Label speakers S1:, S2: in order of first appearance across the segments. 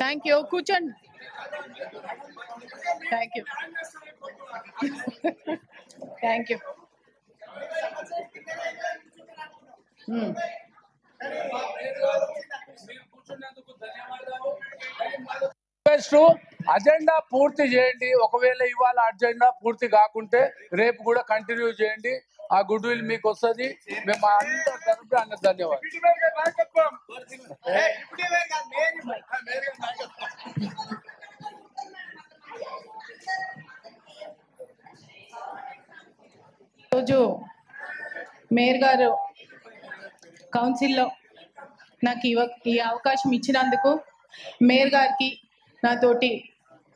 S1: Thank you కూర్చోండి thank you thank
S2: you agenda పూర్తి చేయండి. ఒకవేళ ఇవాళ అజెండా పూర్తి కాకుంటే రేపు కూడా కంటిన్యూ చేయండి. ఆ గుడ్ విల్ మీకు వస్తుంది. మేము అందరి తరఫున అన్న ధన్యవాదాలు.
S1: రోజు మేయర్ గారు కౌన్సిల్లో నాకు ఇవ ఈ అవకాశం ఇచ్చినందుకు మేయర్ గారికి నాతోటి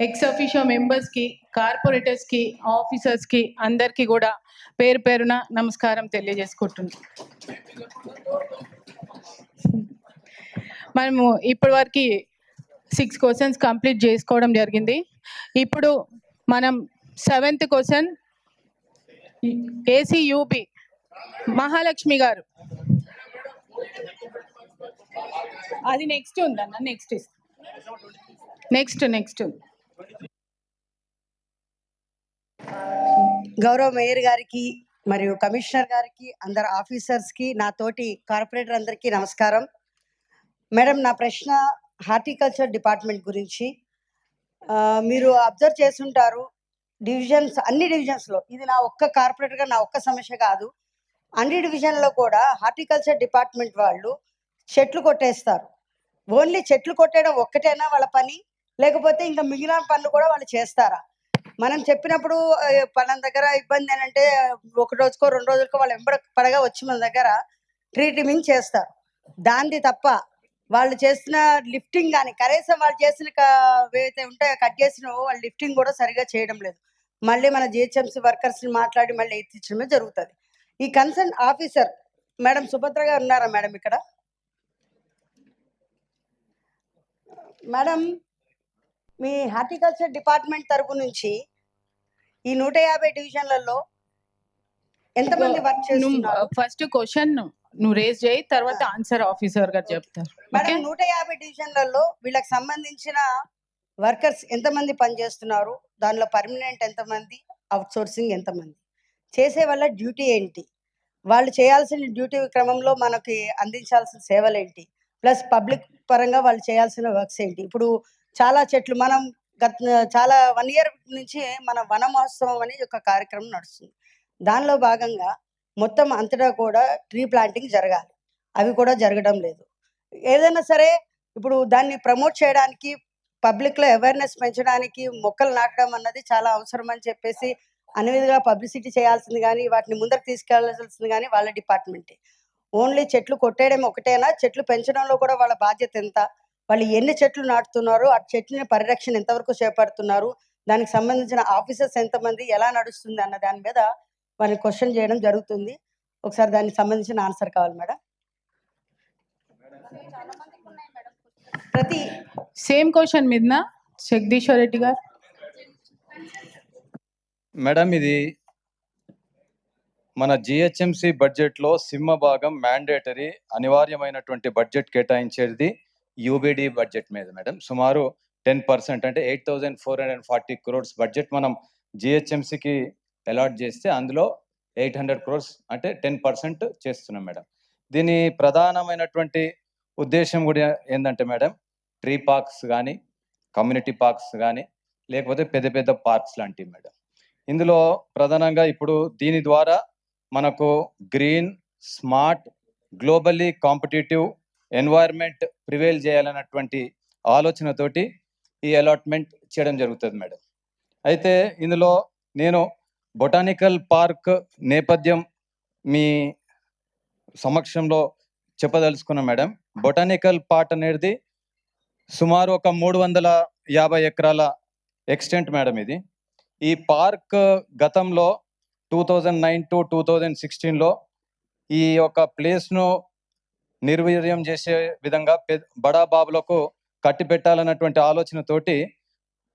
S1: ఎక్స్ అఫీషియో మెంబర్స్కి కార్పొరేటర్స్కి ఆఫీసర్స్కి అందరికీ కూడా పేరు పేరున నమస్కారం తెలియజేసుకుంటున్నాను మనము ఇప్పటి వరకు సిక్స్ క్వశ్చన్స్ కంప్లీట్ చేసుకోవడం జరిగింది. ఇప్పుడు మనం సెవెంత్ క్వశ్చన్ ఏసీయూబి మహాలక్ష్మి గారు. అది నెక్స్ట్ ఉందన్న నెక్స్ట్ నెక్స్ట్ నెక్స్ట్
S3: గౌరవ మేయర్ గారికి మరియు కమిషనర్ గారికి అందరు ఆఫీసర్స్కి నా తోటి కార్పొరేటర్ అందరికీ నమస్కారం. మేడం నా ప్రశ్న హార్టికల్చర్ డిపార్ట్మెంట్ గురించి. మీరు అబ్జర్వ్ చేస్తుంటారు డివిజన్స్ అన్ని డివిజన్స్లో. లో ఇది నా ఒక్క కార్పొరేట్గా నా ఒక్క సమస్య కాదు. అన్ని డివిజన్లో లో కూడా హార్టికల్చర్ డిపార్ట్మెంట్ వాళ్ళు చెట్లు కొట్టేస్తారు. ఓన్లీ చెట్లు కొట్టేయడం ఒక్కటేనా వాళ్ళ పని? లేకపోతే ఇంకా మిగిలిన పనులు కూడా వాళ్ళు చేస్తారా? మనం చెప్పినప్పుడు పలాన దగ్గర ఇబ్బంది ఏంటంటే ఒక రోజుకో రెండు రోజులకో వాళ్ళు ఎంబడ పడగా వచ్చి మన దగ్గర ట్రీట్మెంట్ చేస్తారు. దాంది తప్ప వాళ్ళు చేసిన లిఫ్టింగ్ కానీ కనీసం వాళ్ళు చేసిన ఏవైతే ఉంటాయో కట్ చేసిన వాళ్ళు లిఫ్టింగ్ కూడా సరిగా చేయడం లేదు. మళ్ళీ మన జిహెచ్ఎంసీ వర్కర్స్ని మాట్లాడి మళ్ళీ ఎత్తించడమే జరుగుతుంది. ఈ కన్సర్న్ ఆఫీసర్ మేడం సుభద్ర గారు ఉన్నారా మేడం ఇక్కడ? మేడం మీ హార్టికల్చర్ డిపార్ట్మెంట్ తరపు నుంచి ఈ నూట యాభై డివిజన్లలో ఎంతమంది వర్క్ చేస్తున్నారు?
S1: ఫస్ట్ క్వశ్చన్ నువ్వు రేస్ చేయి తర్వాత ఆన్సర్ ఆఫీసర్ గారు చెప్తారు.
S3: మేడం నూట యాభై డివిజన్లలో వీళ్ళకి సంబంధించిన వర్కర్స్ ఎంతమంది పనిచేస్తున్నారు? దానిలో పర్మనెంట్ ఎంతమంది? అవుట్ సోర్సింగ్ ఎంతమంది? చేసే వాళ్ళ డ్యూటీ ఏంటి? వాళ్ళు చేయాల్సిన డ్యూటీ క్రమంలో మనకి అందించాల్సిన సేవలు ఏంటి? ప్లస్ పబ్లిక్ పరంగా వాళ్ళు చేయాల్సిన వర్క్స్ ఏంటి? ఇప్పుడు చాలా చెట్లు మనం గత చాలా వన్ ఇయర్ నుంచి మన వన మహోత్సవం అని ఒక కార్యక్రమం నడుస్తుంది. దానిలో భాగంగా మొత్తం అంతటా కూడా ట్రీ ప్లాంటింగ్ జరగాలి. అవి కూడా జరగడం లేదు. ఏదైనా సరే ఇప్పుడు దాన్ని ప్రమోట్ చేయడానికి పబ్లిక్లో అవేర్నెస్ పెంచడానికి మొక్కలు నాటడం అన్నది చాలా అవసరం అని చెప్పేసి అన్ని విధంగా పబ్లిసిటీ చేయాల్సింది కానీ వాటిని ముందరకు తీసుకెళ్ళాల్సింది కానీ వాళ్ళ డిపార్ట్మెంటే. ఓన్లీ చెట్లు కొట్టేయడం ఒకటేనా? చెట్లు పెంచడంలో కూడా వాళ్ళ బాధ్యత ఎంత? వాళ్ళు ఎన్ని చెట్లు నాటుతున్నారు? ఆ చెట్లని పరిరక్షణ ఎంతవరకు చేపడుతున్నారు? దానికి సంబంధించిన ఆఫీసర్స్ ఎంతమంది? ఎలా నడుస్తుంది అన్న దాని మీద వాళ్ళని క్వశ్చన్ చేయడం జరుగుతుంది. ఒకసారి దానికి సంబంధించిన ఆన్సర్ కావాలి మేడం. ప్రతి
S1: సేమ్ క్వశ్చన్ మీద జగదీశ్వర్ రెడ్డి గారు.
S4: మేడం ఇది మన జిహెచ్ఎంసి బడ్జెట్లో సింహ భాగం మ్యాండేటరీ అనివార్యమైనటువంటి బడ్జెట్ కేటాయించేది యూబిడి బడ్జెట్ మీద మేడం. సుమారు టెన్ పర్సెంట్ అంటే eight thousand four hundred forty crores budget మనం జిహెచ్ఎంసికి అలాట్ చేస్తే అందులో ఎయిట్ హండ్రెడ్ క్రోర్స్ అంటే టెన్ పర్సెంట్ చేస్తున్నాం మేడం. దీని ప్రధానమైనటువంటి ఉద్దేశం కూడా ఏంటంటే మేడం ట్రీ పార్క్స్ కానీ కమ్యూనిటీ పార్క్స్ కానీ లేకపోతే పెద్ద పెద్ద పార్క్స్ లాంటివి మేడం. ఇందులో ప్రధానంగా ఇప్పుడు దీని ద్వారా మనకు green smart globally competitive environment prevail చేయాలన్నటువంటి ఆలోచనతోటి ఈ అలాట్మెంట్ చేయడం జరుగుతుంది మేడం. అయితే ఇందులో నేను బొటానికల్ పార్క్ నేపథ్యం మీ సమక్షంలో చెప్పదలుచుకున్నాం మేడం. బొటానికల్ పార్క్ అనేది సుమారు ఒక మూడు వందల యాభై ఎకరాల ఎక్స్టెంట్ మేడం ఇది. ఈ పార్క్ గతంలో two thousand nine to two thousand సిక్స్టీన్లో ఈ యొక్క ప్లేస్ను నిర్వీర్యం చేసే విధంగా బడా బాబులకు కట్టి పెట్టాలన్నటువంటి ఆలోచనతోటి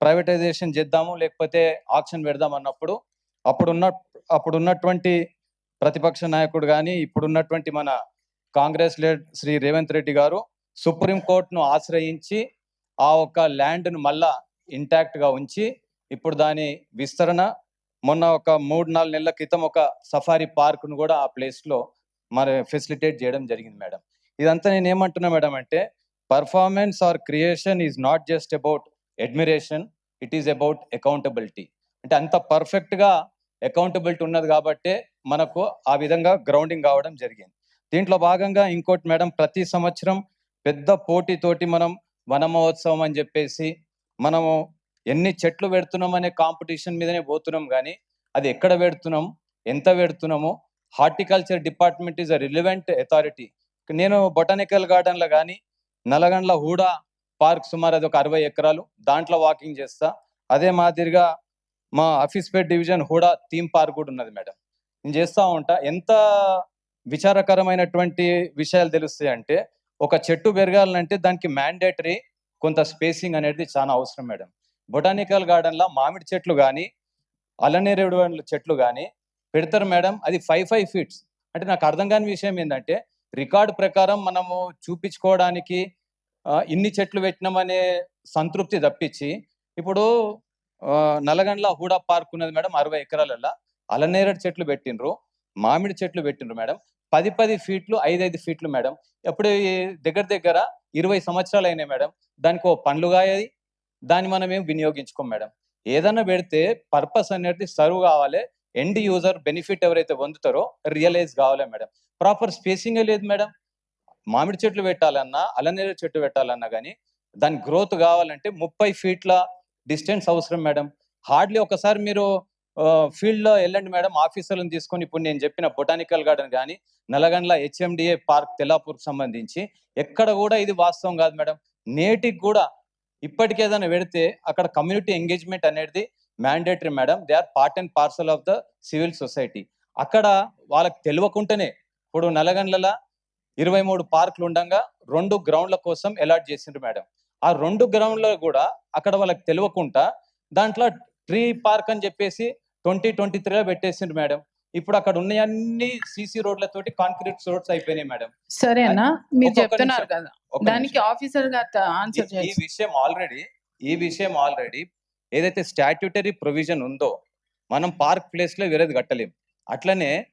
S4: ప్రైవేటైజేషన్ చేద్దాము లేకపోతే ఆక్షన్ పెడదాం అన్నప్పుడు అప్పుడున్న అప్పుడున్నటువంటి ప్రతిపక్ష నాయకుడు కానీ ఇప్పుడున్నటువంటి మన కాంగ్రెస్ లీడ్ శ్రీ రేవంత్ రెడ్డి గారు సుప్రీం కోర్టును ఆశ్రయించి ఆ ఒక ల్యాండ్ను మళ్ళా ఇంటాక్ట్గా ఉంచి ఇప్పుడు దాని విస్తరణ మొన్న ఒక మూడు నాలుగు నెలల క్రితం ఒక సఫారీ పార్క్ను కూడా ఆ ప్లేస్లో మరి ఫెసిలిటేట్ చేయడం జరిగింది మేడం. ఇదంతా నేను ఏమంటున్నా మేడం అంటే performance or creation is not just about admiration it is about accountability. అంటే అంత పర్ఫెక్ట్గా అకౌంటబిలిటీ ఉన్నది కాబట్టే మనకు ఆ విధంగా గ్రౌండింగ్ కావడం జరిగింది. దీంట్లో భాగంగా ఇంకోటి మేడం ప్రతి సంవత్సరం పెద్ద పోటీతోటి మనం వన మహోత్సవం అని చెప్పేసి మనము ఎన్ని చెట్లు పెడుతున్నాం అనే కాంపిటీషన్ మీదనే పోతున్నాం కానీ అది ఎక్కడ పెడుతున్నాం ఎంత పెడుతున్నామో horticulture department is a relevant authority. నేను బొటానికల్ గార్డెన్లో కానీ నల్లగండ్ల హూడా పార్క్ సుమారు అది ఒక అరవై ఎకరాలు దాంట్లో వాకింగ్ చేస్తా. అదే మాదిరిగా మా ఆఫీస్పేట్ డివిజన్ హూడా థీమ్ పార్క్ కూడా ఉన్నది మేడం. నేను చేస్తూ ఉంటా. ఎంత విచారకరమైనటువంటి విషయాలు తెలుస్తాయి అంటే ఒక చెట్టు పెరగాలంటే దానికి మ్యాండేటరీ కొంత స్పేసింగ్ అనేది చాలా అవసరం మేడం. బొటానికల్ గార్డెన్లో మామిడి చెట్లు కానీ అలనేరేడు చెట్లు కానీ పెడతారు మేడం. అది ఫైవ్ ఫైవ్ ఫీట్స్ అంటే నాకు అర్థం కాని విషయం ఏంటంటే రికార్డు ప్రకారం మనము చూపించుకోవడానికి ఇన్ని చెట్లు పెట్టినామనే సంతృప్తి తప్పించి ఇప్పుడు నల్లగండ్ల హూడా పార్క్ ఉన్నది మేడం అరవై ఎకరాలలో అలనేరడు చెట్లు పెట్టిండ్రు. మామిడి చెట్లు పెట్టిండ్రు మేడం. పది పది ఫీట్లు ఐదైదు ఫీట్లు మేడం. ఎప్పుడు దగ్గర దగ్గర ఇరవై సంవత్సరాలు అయినాయి మేడం. దానికి ఓ పండ్లు కాయది దాన్ని మనం ఏం వినియోగించుకోం మేడం. ఏదైనా పెడితే పర్పస్ అనేది సర్వ్ కావాలి. ఎండ్ యూజర్ బెనిఫిట్ ఎవరైతే పొందుతారో రియలైజ్ కావాలి మేడం. ప్రాపర్ స్పేసింగే లేదు మేడం. మామిడి చెట్లు పెట్టాలన్నా అలనేరు చెట్టు పెట్టాలన్నా కానీ దాని గ్రోత్ కావాలంటే ముప్పై ఫీట్ల డిస్టెన్స్ అవసరం మేడం. హార్డ్లీ ఒకసారి మీరు ఫీల్డ్లో వెళ్ళండి మేడం. ఆఫీసర్లను తీసుకొని ఇప్పుడు నేను చెప్పిన బొటానికల్ గార్డెన్ కానీ నల్లగండ్ల హెచ్ఎండిఏ పార్క్ తెల్లాపూర్కి సంబంధించి ఎక్కడ కూడా ఇది వాస్తవం కాదు మేడం. నేటికి కూడా ఇప్పటికేదైనా పెడితే అక్కడ కమ్యూనిటీ ఎంగేజ్మెంట్ అనేది mandatory madam. They are part and parcel of the civil society. అక్కడ వాళ్ళకి తెలియకుండానే ఇప్పుడు నల్లగండ్ల ఇరవై మూడు పార్కులు ఉండగా రెండు గ్రౌండ్ల కోసం అలాట్ చేసిండ్రు మేడం. ఆ రెండు గ్రౌండ్లో కూడా అక్కడ వాళ్ళకి తెలియకుండా దాంట్లో ట్రీ పార్క్ అని చెప్పేసి ట్వంటీ ట్వంటీ త్రీలో పెట్టేసిండ్రు మేడం. ఇప్పుడు అక్కడ ఉన్నవన్నీ సీసీ రోడ్లతోటి కాంక్రీట్ రోడ్స్ అయిపోయినాయి మేడం.
S1: సరే అన్న మీరు చెప్తున్నారు. కదా. దానికి ఆఫీసర్ ఆన్సర్
S4: ఈ- విషయం ఆల్రెడీ ఈ విషయం ఆల్రెడీ ఏదైతే స్టాట్యూటరీ ప్రొవిజన్ ఉందో మనం పార్క్ ప్లేస్లో వేరేది కట్టలేం. అట్లనే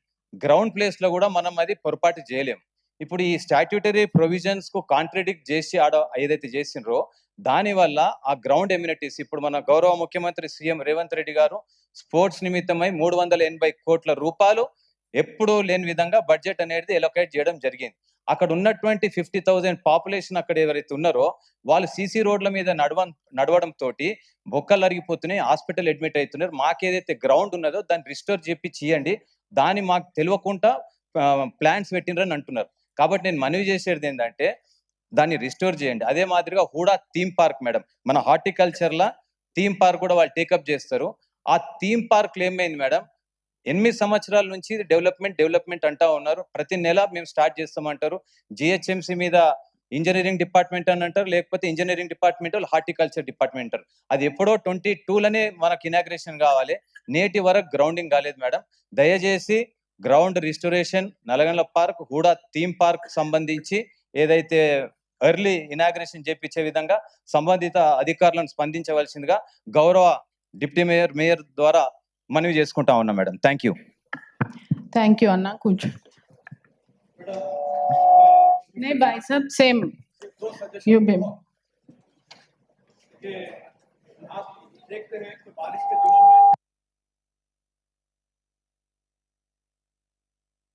S4: గ్రౌండ్ ప్లేస్లో కూడా మనం అది పొరపాటు చేయలేం. ఇప్పుడు ఈ స్టాట్యూటరీ ప్రొవిజన్స్కు కాంట్రడిక్ట్ చేసి ఆడ ఏదైతే చేసిండ్రో దాని వల్ల ఆ గ్రౌండ్ ఎమ్యూనిటీస్ ఇప్పుడు మన గౌరవ ముఖ్యమంత్రి సీఎం రేవంత్ రెడ్డి గారు స్పోర్ట్స్ నిమిత్తమై మూడు వందల ఎనభై కోట్ల రూపాయలు ఎప్పుడూ లేని విధంగా బడ్జెట్ అనేది ఎలొకేట్ చేయడం జరిగింది. అక్కడ ఉన్నటువంటి ఫిఫ్టీ థౌజండ్ పాపులేషన్ అక్కడ ఎవరైతే ఉన్నారో వాళ్ళు సీసీ రోడ్ల మీద నడవ నడవడం తోటి బొక్కలు అరిగిపోతున్నాయి హాస్పిటల్ అడ్మిట్ అవుతున్నారు. మాకేదైతే గ్రౌండ్ ఉన్నదో దాన్ని రిస్టోర్ చెప్పి చేయండి దాన్ని మాకు తెలియకుండా ప్లాన్స్ పెట్టినరని అంటున్నారు. కాబట్టి నేను మనవి చేసేది ఏంటంటే దాన్ని రిస్టోర్ చేయండి. అదే మాదిరిగా హూడా థీమ్ పార్క్ మేడం. మన హార్టికల్చర్లా థీమ్ పార్క్ కూడా వాళ్ళు టేకప్ చేస్తారు. ఆ థీమ్ పార్క్ ఏమైంది మేడం? ఎనిమిది సంవత్సరాల నుంచి డెవలప్మెంట్ డెవలప్మెంట్ అంటా ఉన్నారు. ప్రతి నెల మేము స్టార్ట్ చేస్తామంటారు. జిహెచ్ఎంసి మీద ఇంజనీరింగ్ డిపార్ట్మెంట్ అని అంటారు. లేకపోతే ఇంజనీరింగ్ డిపార్ట్మెంట్ హార్టికల్చర్ డిపార్ట్మెంట్ అంటారు. అది ఎప్పుడో ట్వంటీ టూలోనే మనకు ఇనాగ్రేషన్ కావాలి. నేటి వరకు గ్రౌండింగ్ కాలేదు మేడం. దయచేసి ground restoration Nalgonda park HUDA theme park సంబంధించి ఏదైతే ఎర్లీ ఇనాగ్రేషన్ చేపించే విధంగా సంబంధిత అధికారులను స్పందించవలసిందిగా గౌరవ డిప్యూటీ మేయర్ మేయర్ ద్వారా మనవి చేసుకుంటా ఉన్నాం madam thank you
S1: thank you అన్న కూర్చో नहीं भाई साहब सेम यू भी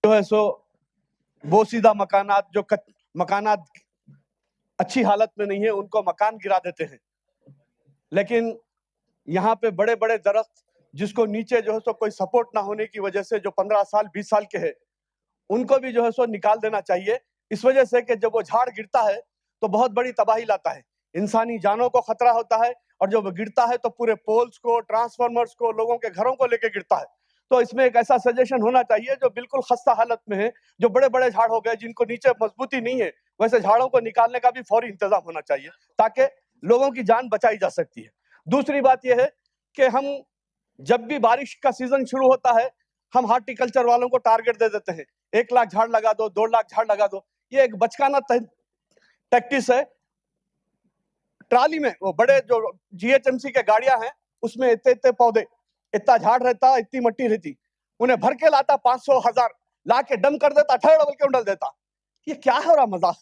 S5: जो है सो बोसीदा मकानात जो कच, मकानात अच्छी हालत में नहीं है उनको मकान गिरा देते हैं। लेकिन यहाँ पे बड़े बड़े दरख्त जिसको नीचे जो है सो कोई सपोर्ट ना होने की वजह से जो पंद्रह साल बीस साल के है उनको भी जो है सो निकाल देना चाहिए। इस वजह से कि जब वो झाड़ गिरता है तो बहुत बड़ी तबाही लाता है। इंसानी जानों को खतरा होता है और जब वो गिरता है तो पूरे पोल्स को ट्रांसफार्मर्स को लोगों के घरों को लेके गिरता है। तो इसमें एक ऐसा सजेशन होना चाहिए जो बिल्कुल खस्ता हालत में है, जो बड़े बड़े झाड़ हो गए जिनको नीचे मजबूती नहीं है, वैसे झाड़ों को निकालने का भी फौरी इंतज़ाम होना चाहिए ताकि लोगों की जान बचाई जा सकती है। दूसरी बात यह है कि हम जब भी बारिश का सीज़न शुरू होता है, हम हार्टिकल्चर वालों को टारगेट दे देते हैं। एक लाख झाड़ लगा दो दो लाख झाड़ लगा दो, ये एक बचकाना टैक्टिस है। ट्राली में वो बड़े जो जीएचएमसी के गाड़ियाँ हैं, उसमें इतने इतने पौधे इतना झाड़ रहता, इतनी मट्टी रहती। उन्हें भर के लाता, पाँच सौ, हज़ार ला के डम कर देता ठहर डबल के उंडल देता। ये क्या है रहा मज़ाक?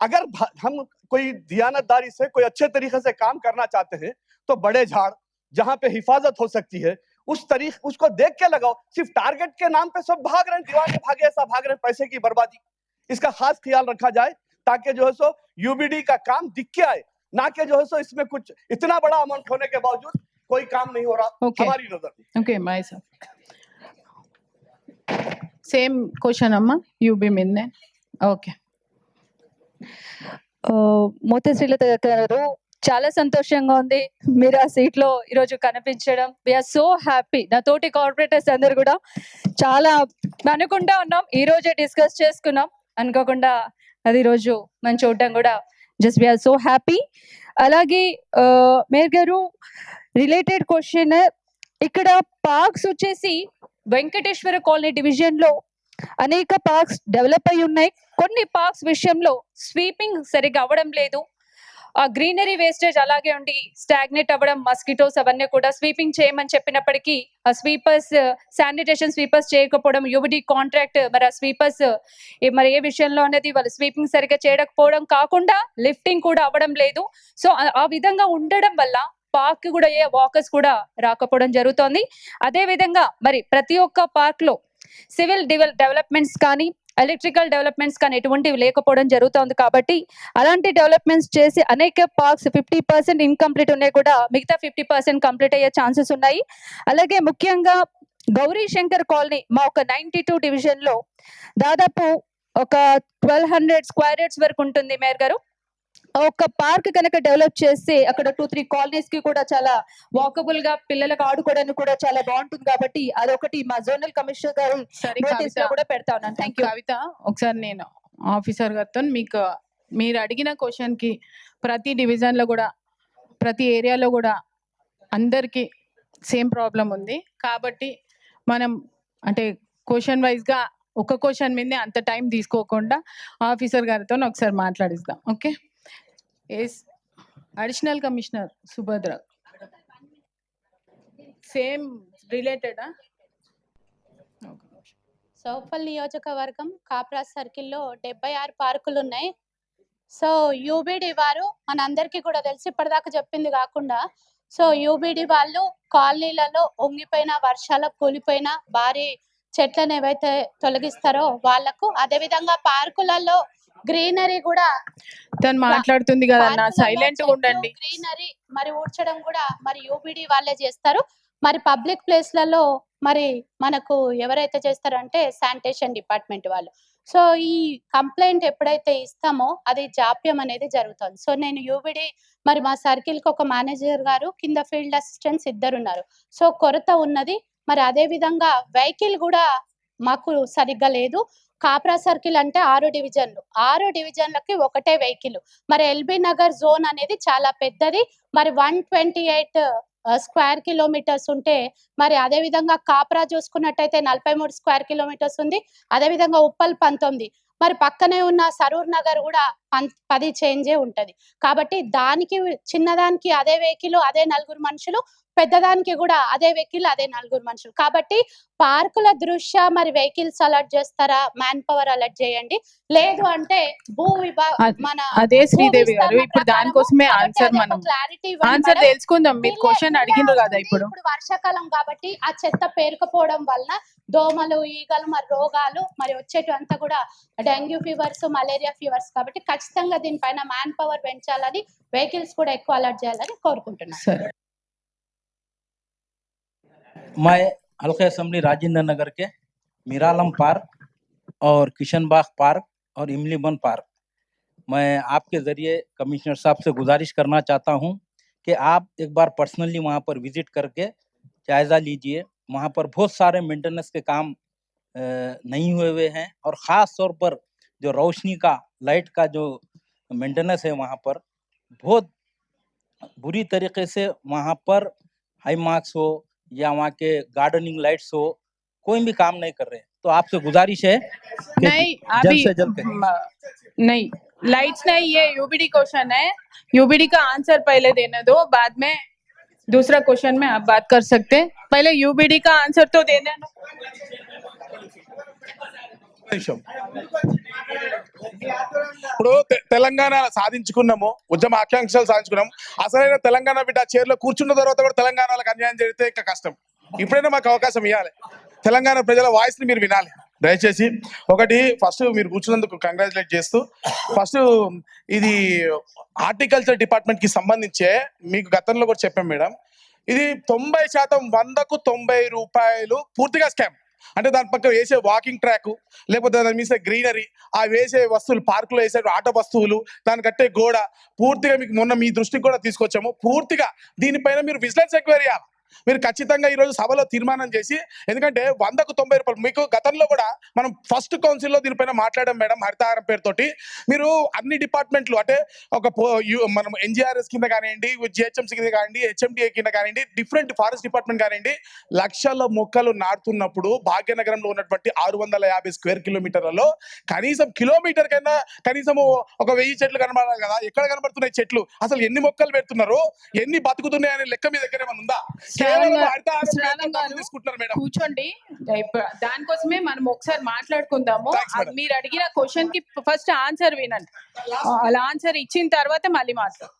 S5: अगर हम कोई दियानतदारी से, कोई अच्छे तरीके से काम करना चाहते हैं तो बड़े झाड़, जहाँ पे हिफाजत हो सकती है, उस तरीक, उसको देख के लगाओ। सिर्फ़ टारगेट के नाम पे सब भाग रहे दीवाने भागे ऐसा भाग रहे पैसे की बर्बादी। इसका खास ख्याल रखा जाए, ताकि जो है सो यूबीडी का काम दिख के आए, ना कि जो है सो, इसमें कुछ इतना बड़ा अमाउंट होने के बावजूद कोई काम नहीं हो रहा
S1: Okay.
S5: हमारी नजर में
S1: okay my sir same question అమ్మా యూబీ మీదనే ఓకే
S6: ఆ, మోతే శ్రీలత గారు చాలా సంతోషంగా ఉంది మీరు ఆ సీట్ లో ఈరోజు కనిపించడం వీఆర్ సో హ్యాపీ నా తోటి కార్పొరేటర్స్ అందరు కూడా చాలా అనుకుంటా ఉన్నాం ఈ రోజే డిస్కస్ చేసుకున్నాం అనుకోకుండా అది రోజు మనం చూడడం కూడా జస్ట్ వీఆర్ సో హ్యాపీ అలాగే ఆ, మేయర్ గారు రిలేటెడ్ క్వశ్చన్. ఇక్కడ పార్క్స్ వచ్చేసి వెంకటేశ్వర కాలనీ డివిజన్లో అనేక పార్క్స్ డెవలప్ అయి ఉన్నాయి. కొన్ని పార్క్స్ విషయంలో స్వీపింగ్ సరిగా అవ్వడం లేదు. ఆ గ్రీనరీ వేస్టేజ్ అలాగే ఉండి స్టాగ్నేట్ అవ్వడం మస్కిటోస్ అవన్నీ కూడా స్వీపింగ్ చేయమని చెప్పినప్పటికీ ఆ స్వీపర్స్ శానిటేషన్ స్వీపర్స్ చేయకపోవడం యువడి కాంట్రాక్ట్ మరి ఆ స్వీపర్స్ మరి ఏ విషయంలో అనేది వాళ్ళు స్వీపింగ్ సరిగా చేయకపోవడం కాకుండా లిఫ్టింగ్ కూడా అవ్వడం లేదు. సో ఆ విధంగా ఉండడం వల్ల పార్క్ కూడా ఏ వాకర్స్ కూడా రాకపోవడం జరుగుతోంది. అదే విధంగా మరి ప్రతి ఒక్క పార్క్లో సివిల్ డెవలప్మెంట్స్ కానీ ఎలక్ట్రికల్ డెవలప్మెంట్స్ కానీ ఎటువంటివి లేకపోవడం జరుగుతోంది కాబట్టి అలాంటి డెవలప్మెంట్స్ చేసి అనేక పార్క్స్ ఫిఫ్టీ పర్సెంట్ ఇన్కంప్లీట్ ఉన్నాయి కూడా మిగతా ఫిఫ్టీ పర్సెంట్ కంప్లీట్ అయ్యే ఛాన్సెస్ ఉన్నాయి. అలాగే ముఖ్యంగా గౌరీ శంకర్ కాలనీ మా ఒక నైన్టీ టూ డివిజన్లో దాదాపు ఒక ట్వెల్వ్ హండ్రెడ్ స్క్వేర్ యార్డ్స్ వరకు ఉంటుంది మేయర్ గారు. ఒక పార్క్ కనుక డెవలప్ చేస్తే అక్కడ టూ త్రీ కాలనీస్కి కూడా చాలా వాకబుల్గా పిల్లలకు ఆడుకోవడానికి కూడా చాలా బాగుంటుంది కాబట్టి అదొకటి మా జోనల్ కమిషనర్ గారు నోటీస్లో కూడా పెడతా ఉన్నాను. థ్యాంక్ యూ
S1: కవిత ఒకసారి నేను ఆఫీసర్ గారితో మీకు మీరు అడిగిన క్వశ్చన్కి ప్రతి డివిజన్లో కూడా ప్రతి ఏరియాలో కూడా అందరికి సేమ్ ప్రాబ్లం ఉంది. కాబట్టి మనం అంటే క్వశ్చన్ వైజ్గా ఒక క్వశ్చన్ మీదే అంత టైం తీసుకోకుండా ఆఫీసర్ గారితో ఒకసారి మాట్లాడిస్తాం okay yes additional commissioner Subhadra same రిలేటెడా
S7: సౌపల్ నియోజకవర్గం కాప్రా సర్కిల్లో డెబ్బై ఆరు పార్కులు ఉన్నాయి సో యూబీడీ వారు మనందరికీ కూడా తెలిసి ఇప్పటిదాకా చెప్పింది కాకుండా సో యూబీడీ వాళ్ళు కాలనీలలో ఒంగిపోయిన వర్షాల కూలిపోయిన భారీ చెట్లను ఏవైతే తొలగిస్తారో వాళ్ళకు అదేవిధంగా పార్కులలో గ్రీనరీ కూడా
S1: తను మాట్లాడుతుంది కదా సైలెంట్ ఉండండి.
S7: గ్రీనరీ మరి ఊడ్చడం కూడా మరి యూబీడీ వాళ్ళే చేస్తారు. మరి పబ్లిక్ ప్లేస్లలో మరి మనకు ఎవరైతే చేస్తారంటే శానిటేషన్ డిపార్ట్మెంట్ వాళ్ళు. సో ఈ కంప్లైంట్ ఎప్పుడైతే ఇస్తామో అది జాప్యం అనేది జరుగుతుంది. సో నేను యూబిడి మరి మా సర్కిల్కి ఒక మేనేజర్ గారు కింద ఫీల్డ్ అసిస్టెంట్స్ ఇద్దరు ఉన్నారు. సో కొరత ఉన్నది. మరి అదే విధంగా వెహికల్ కూడా మాకు సరిగ్గా లేదు. కాప్రా సర్కిల్ అంటే ఆరు డివిజన్లు. ఆరు డివిజన్లకి ఒకటే వెహికల్. మరి ఎల్బీ నగర్ జోన్ అనేది చాలా పెద్దది. మరి one twenty eight square kilometres ఉంటే మరి అదే విధంగా కాప్రా చూసుకున్నట్టయితే నలభై మూడు స్క్వేర్ కిలోమీటర్స్ ఉంది. అదే విధంగా ఉప్పల్ పంతొమ్మిది. మరి పక్కనే ఉన్న సరూర్ నగర్ కూడా పం- పది చేంజే ఉంటది. కాబట్టి దానికి చిన్నదానికి అదే వెహికల్ అదే నలుగురు మనుషులు పెద్దదానికి కూడా అదే వెహికల్ అదే నలుగురు మనుషులు. కాబట్టి పార్కుల దృష్ట్యా మరి వెహికల్స్ అలర్ట్ చేస్తారా? మ్యాన్ పవర్ అలర్ట్ చేయండి. లేదు అంటే భూ విభాగ మన
S1: అదే శ్రీదేవి గారు. ఇప్పుడు దానికోసమే ఆన్సర్ మనం
S7: ఇవ్వండి
S1: ఆన్సర్. తెలుసుకుందాం. మీరు క్వశ్చన్ అడిగిండ్రు కదా. ఇప్పుడు.
S7: ఇప్పుడు వర్షాకాలం కాబట్టి ఆ చెత్త పేరుకుపోవడం వలన దోమలు ఈగలు మరి రోగాలు మరి వచ్చేటివంతా కూడా డెంగ్యూ ఫీవర్స్ మలేరియా ఫీవర్స్ కాబట్టి ఖచ్చితంగా దీనిపైన మ్యాన్ పవర్ పెంచాలని వెహికల్స్ కూడా ఎక్కువ అలర్ట్ చేయాలని కోరుకుంటున్నాను.
S8: मैं हल्के असम्बली राजेंद्र नगर के, मीरालम पार्क और किशनबाग पार्क और इमलीबन पार्क। मैं आपके ज़रिए कमिश्नर साहब से गुजारिश करना चाहता हूँ कि आप एक बार पर्सनली वहाँ पर विज़िट करके जायज़ा लीजिए। वहाँ पर बहुत सारे मेंटेनेंस के काम नहीं हुए हुए हैं और ख़ास तौर पर जो रोशनी का, लाइट का जो मेंटेनेंस है वहाँ पर, बहुत बुरी तरीके से वहाँ पर हाई मार्क्स हो या वहाँ के गार्डनिंग लाइट्स हो कोई भी काम नहीं कर रहे हैं। तो आपसे गुजारिश है
S1: नहीं
S8: जल्द
S1: अभी
S8: से जल्द
S1: नहीं लाइट्स नहीं ये यूबीडी क्वेश्चन है। यूबीडी का आंसर पहले देने दो बाद में दूसरा क्वेश्चन में आप बात कर सकते हैं। पहले यूबीडी का आंसर तो देने देना।
S9: నిమిషం. ఇప్పుడు తె- తెలంగాణ సాధించుకున్నాము ఉద్యమ ఆకాంక్షలు సాధించుకున్నాము. అసలైన తెలంగాణ బిడ్డ చైర్లో కూర్చున్న తర్వాత కూడా తెలంగాణలకు అన్యాయం జరిగితే ఇంకా కష్టం. ఇప్పుడైనా మాకు అవకాశం ఇవ్వాలి. తెలంగాణ ప్రజల వాయిస్ని మీరు వినాలి. దయచేసి ఒకటి ఫస్ట్ మీరు కూర్చున్నందుకు కంగ్రాచులేట్ చేస్తూ ఫస్ట్ ఇది హార్టికల్చర్ డిపార్ట్మెంట్కి సంబంధించే మీకు గతంలో కూడా చెప్పాం మేడం. ఇది తొంభై శాతం వందకు తొంభై రూపాయలు పూర్తిగా స్కామ్. అంటే దాని పక్క వేసే వాకింగ్ ట్రాక్ లేకపోతే దాని మీద గ్రీనరీ ఆ వేసే వస్తువులు పార్కులో వేసే ఆట వస్తువులు దాని కట్టే గోడ పూర్తిగా మీకు మొన్న మీ దృష్టికి కూడా తీసుకొచ్చాము. పూర్తిగా దీనిపైన మీరు విజిలెన్స్ ఎంక్వైరీ మీరు ఖచ్చితంగా ఈరోజు సభలో తీర్మానం చేసి ఎందుకంటే వందకు తొంభై రూపాయలు మీకు గతంలో కూడా మనం ఫస్ట్ కౌన్సిల్లో దీనిపైన మాట్లాడడం మేడం హరితహారం పేరుతోటి. మీరు అన్ని డిపార్ట్మెంట్లు అంటే ఒక పో- మనం ఎన్జిఆర్ఎస్ కింద కానివ్వండి జిహెచ్ఎంసీ కింద కానివ్వండి హెచ్ఎండిఏ కింద కానివ్వండి డిఫరెంట్ ఫారెస్ట్ డిపార్ట్మెంట్ కానివ్వండి లక్షల మొక్కలు నాటుతున్నప్పుడు భాగ్యనగరంలో ఉన్నటువంటి ఆరు వందల యాభై స్క్వేర్ కిలోమీటర్లలో కనీసం కిలోమీటర్ కైనా కనీసం ఒక వెయ్యి చెట్లు కనబడాలి కదా? ఎక్కడ కనబడుతున్నాయి చెట్లు? అసలు ఎన్ని మొక్కలు పెడుతున్నారు? ఎన్ని బతుకుతున్నాయి అనే లెక్క మీ దగ్గర ఏమైనా ఉందా?
S1: కూర్చోండి. దానికోసమే మనం ఒకసారి మాట్లాడుకుందాము. మీరు అడిగిన క్వశ్చన్కి ఫస్ట్ ఆన్సర్ వినండి. అలా ఆన్సర్ ఇచ్చిన తర్వాత మళ్ళీ మాట్లాడు.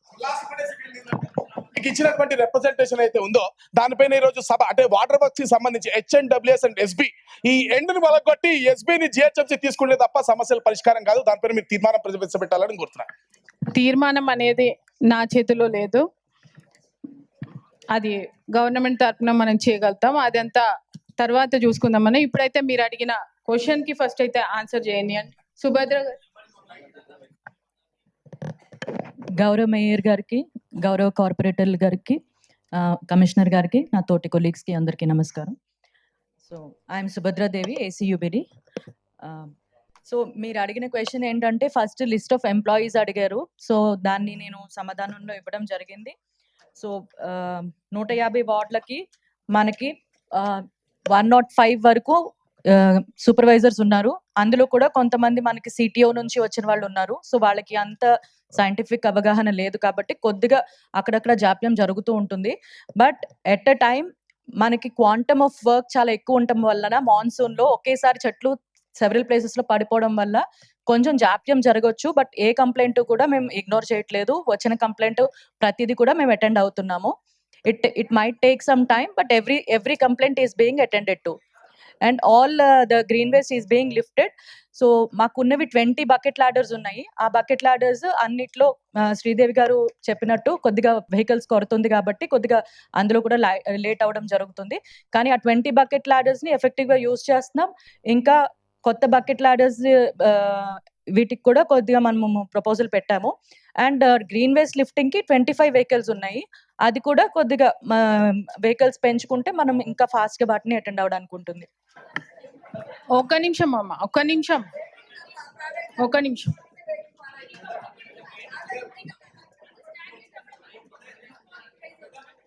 S9: మీకు ఇచ్చినటువంటి రిప్రజెంటేషన్ అయితే ఉందో దానిపైన ఈ రోజు సభ అంటే వాటర్ వర్క్స్కి సంబంధించి హెచ్ఎన్ డబ్ల్యూఎస్ అండ్ ఎస్బి ఈ ఎండ్ని వలగొట్టి ఎస్బి ని జిహెచ్ఎంసీ తీసుకుంటే తప్ప సమస్యల పరిష్కారం కాదు. దానిపైన మీరు తీర్మానం ప్రవేశపెట్టాలని కోరుతున్నాను.
S1: తీర్మానం అనేది నా చేతిలో లేదు. అది గవర్నమెంట్ తరపున మనం చేయగలుగుతాం. అదంతా తర్వాత చూసుకుందామని ఇప్పుడైతే మీరు అడిగిన క్వశ్చన్కి ఫస్ట్ అయితే ఆన్సర్ చేయండి. అండి సుభద్ర
S10: గౌరవ మేయర్ గారికి గౌరవ కార్పొరేటర్ గారికి కమిషనర్ గారికి నా తోటి కొలీగ్స్కి అందరికీ నమస్కారం. So I'm Subhadradevi AC UBD so మీరు అడిగిన క్వశ్చన్ ఏంటంటే ఫస్ట్ లిస్ట్ ఆఫ్ ఎంప్లాయీస్ అడిగారు. సో దాన్ని నేను సమాధానంలో ఇవ్వడం జరిగింది. సో నూట యాభై వార్డులకి మనకి వన్ నాట్ ఫైవ్ వరకు సూపర్వైజర్స్ ఉన్నారు. అందులో కూడా కొంతమంది మనకి సిటిఓ నుంచి వచ్చిన వాళ్ళు ఉన్నారు. సో వాళ్ళకి అంత సైంటిఫిక్ అవగాహన లేదు కాబట్టి కొద్దిగా అక్కడక్కడ జాప్యం జరుగుతూ ఉంటుంది. బట్ ఎట్ అ టైం మనకి క్వాంటమ్ ఆఫ్ వర్క్ చాలా ఎక్కువ ఉండటం వలన మాన్సూన్లో ఒకేసారి చెట్లు సెవెరల్ ప్లేసెస్లో పడిపోవడం వల్ల కొంచెం జాప్యం జరగవచ్చు బట్ ఏ కంప్లైంట్ కూడా మేము ఇగ్నోర్ చేయట్లేదు. వచ్చిన కంప్లైంట్ ప్రతిదీ కూడా మేము అటెండ్ అవుతున్నాము. It it might take some time but every every complaint is being attended to and all the green waste is being lifted so మాకున్నవి twenty bucket ladders ఉన్నాయి. ఆ బకెట్ లాడర్స్ అన్నిట్లో శ్రీదేవి గారు చెప్పినట్టు కొద్దిగా వెహికల్స్ కొరతుంది కాబట్టి కొద్దిగా అందులో కూడా లేట్ అవ్వడం జరుగుతుంది. కానీ ఆ ట్వంటీ బకెట్ లాడర్స్ని ఎఫెక్టివ్గా యూజ్ చేస్తున్నాం. ఇంకా కొత్త బకెట్ లాడర్స్ వీటికి కూడా కొద్దిగా మనము ప్రపోజల్ పెట్టాము. అండ్ గ్రీన్ వేస్ట్ లిఫ్టింగ్కి ట్వంటీ ఫైవ్ వెహికల్స్ ఉన్నాయి. అది కూడా కొద్దిగా వెహికల్స్ పెంచుకుంటే మనం ఇంకా ఫాస్ట్గా వాటిని అటెండ్ అవ్వడానికి ఉంటుంది.
S1: ఒక్క నిమిషం అమ్మ ఒక్క నిమిషం. ఒక్క నిమిషం.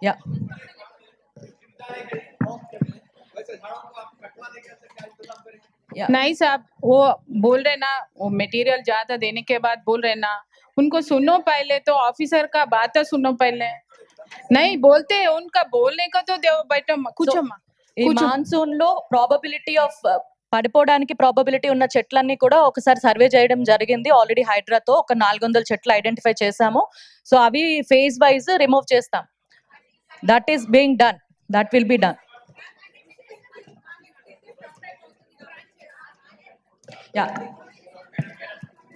S10: యా.
S1: नहीं साहब वो बोल रहे ना वो मटेरियल ज्यादा देने के बाद बोल रहे ना उनको सुनो पहले तो ऑफिसर का बात तो सुनो पहले नहीं बोलते हैं, उनका बोलने का तो दो बैठो कुछ
S10: So, ఈ మాన్సూన్ లో ప్రాబబిలిటీ ఆఫ్ పడిపోవడానికి ప్రాబబిలిటీ ఉన్న చెట్లన్నీ కూడా ఒకసారి సర్వే చేయడం జరిగింది ఆల్రెడీ హైడ్రాతో ఒక నాలుగు వందల చెట్లు ఐడెంటిఫై చేశాము సో అవి ఫేజ్ వైజ్ రిమూవ్ చేస్తాం that is being done that will be done yeah.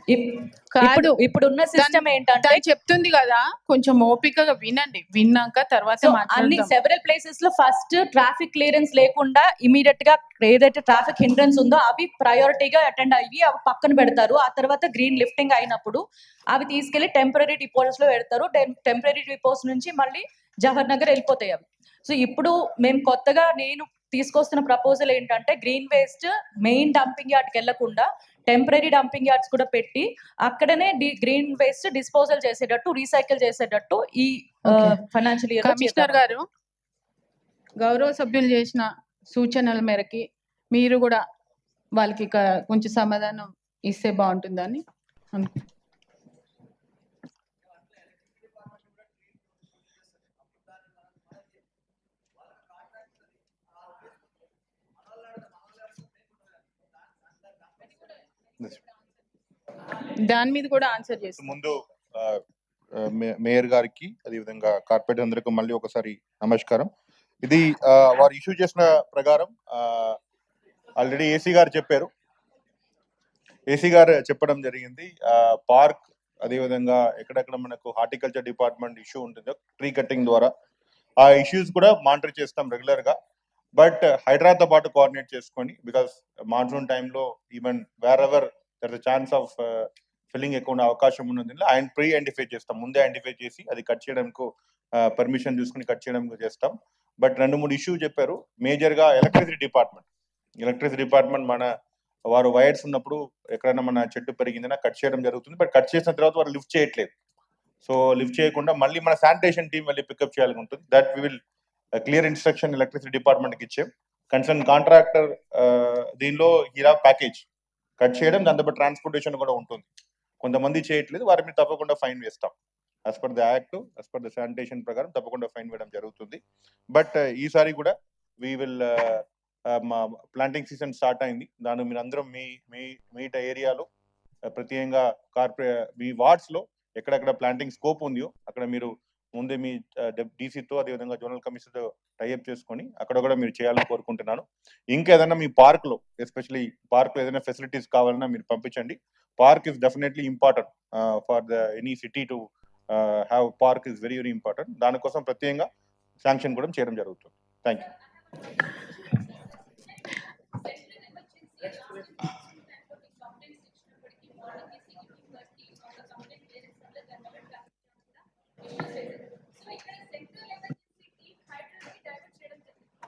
S10: ఇప్పుడు
S1: కాదు.
S10: ఇప్పుడున్న సిస్టమ్ ఏంటంటే
S1: చెప్తుంది కదా కొంచెం ఓపికగా వినండి. విన్నాక తర్వాత
S10: అన్ని సెవెరల్ ప్లేసెస్లో ఫస్ట్ ట్రాఫిక్ క్లియరెన్స్ లేకుండా ఇమీడియట్గా ఏదైతే ట్రాఫిక్ హిండ్రెన్స్ ఉందో అవి ప్రయారిటీగా అటెండ్ అయ్యి అవి పక్కన పెడతారు. ఆ తర్వాత గ్రీన్ లిఫ్టింగ్ అయినప్పుడు అవి తీసుకెళ్ళి టెంపరీ డిపోస్లో పెడతారు. టెంపరీ డిపోస్ నుంచి మళ్ళీ జవహర్ నగర్ వెళ్ళిపోతాయి అవి. సో ఇప్పుడు మేము కొత్తగా నేను తీసుకొస్తున్న ప్రపోజల్ ఏంటంటే గ్రీన్ వేస్ట్ మెయిన్ డంపింగ్ యార్డ్కి వెళ్ళకుండా టెంపరీ డంపింగ్ యార్డ్స్ కూడా పెట్టి అక్కడనే గ్రీన్ వేస్ట్ డిస్పోజల్ చేసేటట్టు రీసైకిల్ చేసేటట్టు ఈ. ఫైనాన్షియల్ ఇయర్
S1: కమిషనర్ గారు గౌరవ సభ్యులు చేసిన సూచనల మేరకి మీరు కూడా వాళ్ళకి కొంచెం సమాధానం ఇస్తే బాగుంటుందని అనుకుంటున్నాను దాని మీద కూడా ఆన్సర్ చేస్తాం.
S11: ముందు మేయర్ గారికి అదేవిధంగా కార్పొరేట్ అందరికీ మళ్ళీ ఒకసారి నమస్కారం. ఇది వారు ఇష్యూ చేసిన ప్రకారం ఆల్రెడీ ఏసీ గారు చెప్పారు. ఏసీ గారు చెప్పడం జరిగింది. పార్క్ అదేవిధంగా ఎక్కడెక్కడ మనకు హార్టికల్చర్ డిపార్ట్మెంట్ ఇష్యూ ఉంటుందో ట్రీ కట్టింగ్ ద్వారా ఆ ఇష్యూస్ కూడా మానిటర్ చేస్తాం రెగ్యులర్గా. బట్ హైదరాబాద్తో పాటు కోఆర్డినేట్ చేసుకొని బికాస్ మాన్సూన్ టైంలో even wherever there chance of filling ఎక్కువ ఉండే అవకాశం ఉన్నది ఆయన ప్రీ ఐడెంటిఫై చేస్తాం. ముందే ఐడెంటిఫై చేసి అది కట్ చేయడానికి పర్మిషన్ చూసుకుని కట్ చేయడానికి చేస్తాం. బట్ రెండు మూడు ఇష్యూ చెప్పారు. మేజర్గా ఎలక్ట్రిసిటీ డిపార్ట్మెంట్. ఎలక్ట్రిసిటీ డిపార్ట్మెంట్ మన వారు వైర్స్ ఉన్నప్పుడు ఎక్కడైనా మన చెట్టు పెరిగిందైనా కట్ చేయడం జరుగుతుంది. బట్ కట్ చేసిన తర్వాత వారు లిఫ్ట్ చేయట్లేదు. సో లిఫ్ట్ చేయకుండా మళ్ళీ మన శానిటేషన్ టీం వెళ్ళి పికప్ చేయాలని ఉంటుంది. That we will clear instruction electricity డిపార్ట్మెంట్కి ఇచ్చాం. కన్సర్న్ కాంట్రాక్టర్ దీనిలో హీరా ప్యాకేజ్. కట్ చేయడం దాంతో ట్రాన్స్పోర్టేషన్ కూడా ఉంటుంది. కొంతమంది చేయట్లేదు వారి మీద తప్పకుండా ఫైన్ వేస్తాం. As per the act as per the sanitation ప్రకారం తప్పకుండా ఫైన్ వేయడం జరుగుతుంది. బట్ uh, ఈసారి కూడా వీ విల్ uh, uh, మా ప్లాంటింగ్ సీజన్ స్టార్ట్ అయింది. దాని మీరు అందరం మీ మీ మీ ఏరియాలో ప్రత్యేకంగా కార్పొరే మీ వార్డ్స్లో ఎక్కడెక్కడ ప్లాంటింగ్ స్కోప్ ఉందో అక్కడ మీరు ముందే మీ డీసీతో అదేవిధంగా జోనల్ కమిషన్తో టైఅప్ చేసుకొని అక్కడ కూడా మీరు చేయాలని కోరుకుంటున్నాను. ఇంకా ఏదైనా మీ పార్క్లో ఎస్పెషలీ పార్క్లో ఏదైనా ఫెసిలిటీస్ కావాలన్నా మీరు పంపించండి. park is definitely important uh, for the any city to uh, have a park is very very important. దాని కోసం ప్రత్యేకంగా శాంక్షన్ కూడా చేయడం జరుగుతుంది. Thank you Thank you.